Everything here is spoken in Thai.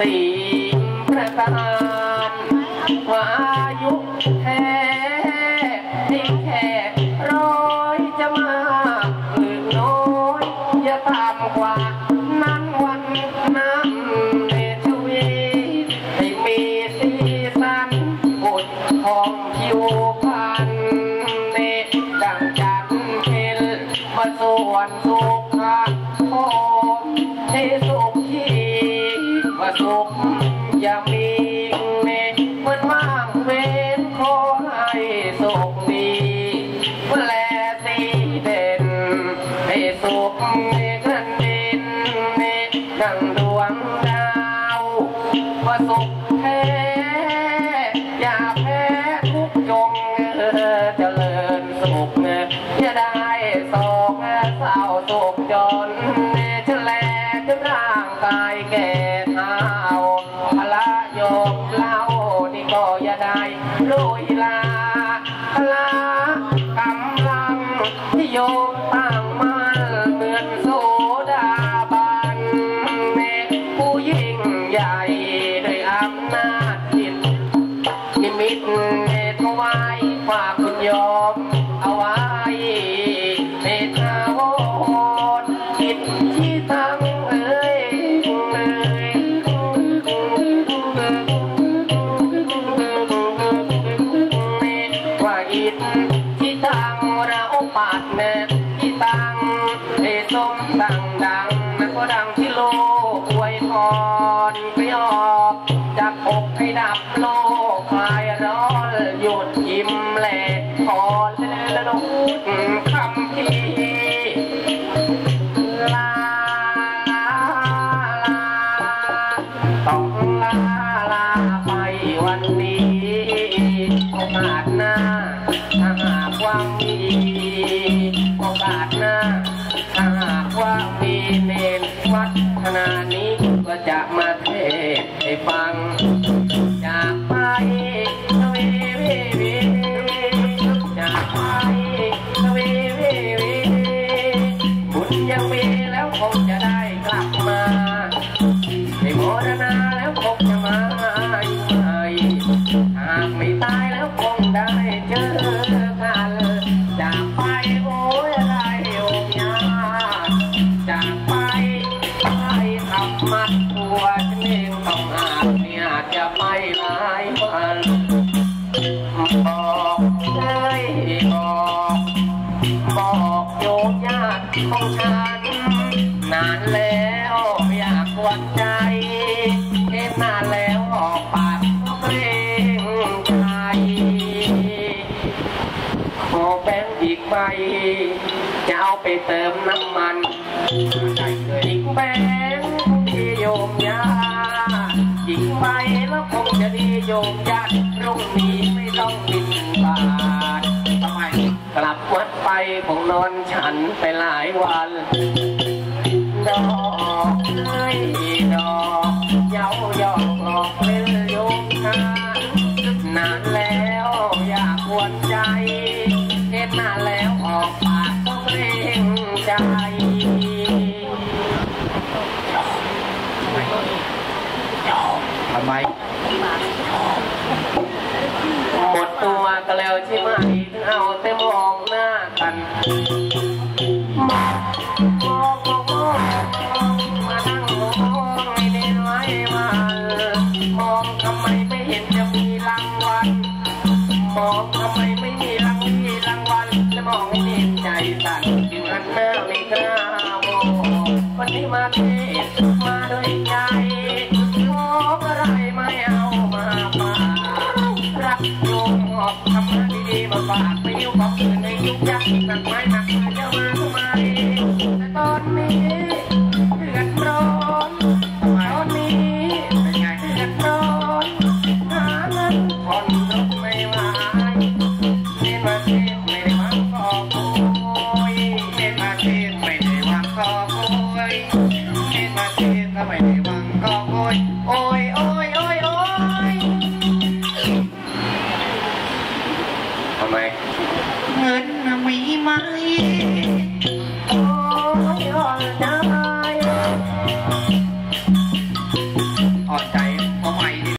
สี่ประการว่ายุแท้ที่แค่ร้อยจะมากหรือน้อยอย่าต่ำกว่านั้นวันนั้นในชีวิตให้มีสีสันบุญของผิวพรรณเนดังจันทร์เพ็ญมาส่วนสุข ดังดวงดาวว่าสุขแท้อย่าแพ้ทุกจงเออเจริญสุขอย่าได้โศกเศร้าโศกจนจะแลจนร่างกายแก่เท้าพละโยมเล่านี่ก็อย่าได้ลุยลาพละกำลังที่โยมตั้ง ใหญ่ด้วยอำนาจจิตนิมิตเนตรไว้ฝากคุณโยมเอาไว้ในทาวรจิตที่ตั้งเอ้ยเอ้ยว่าอิฐที่ตั้งเราปัดเน ยอกจากอกให้ดับโลกคลายร้อนหยุดยิ้มแหลกพอเละลุดคำพีายวันบอกเลยบอกบอกโยมญาติของฉัน นานแล้วอยากกวนใจเห็นนานแล้วออกปากเกรงใจขอแบงอีกใบจะเอาไปเติมน้ำมันอีกแบงที่โยมยา อีกใบแล้วคงจะดีโยมญาติรุ่งนี้ไม่ต้องบินบาททำไมกลับวัดไปคงนอนฉันไปหลายวัน ดอกเอ้ยดอกเย้ายอกหลอกเล่นโยมทานนานแล้วอยากกวนใจเห็นนานแล้วออกปาก ไมหมดตัวก็แล้วใช่ไหมเอาแต่มองหน้ากันมองมองมองมองมานั่งมองไม่ได้ไว้มามองทำไมไม่เห็นจะมีรางวัลมองทำไมไม่มีรางมีรางวัลและมองให้นิ่ใจสั่นจึงหันหน้าไม่กล้ามองวันนี้มาเท มาดีๆมาฝากไปยิ้วของอื่นในยุคยักษ์หนักไม้หนักมือจะมาทำไมแต่ตอนนี้เดือดร้อนตอนนี้เป็นไงเดือดร้อนหาเงินผ่อนรถไม่ไหวเรียนมาเทศไม่ได้วังขอบคุยเรียนมาเทศไม่ได้วังขอบคุยเรียนมาเทศก็ไม่ เงินไม่ไหม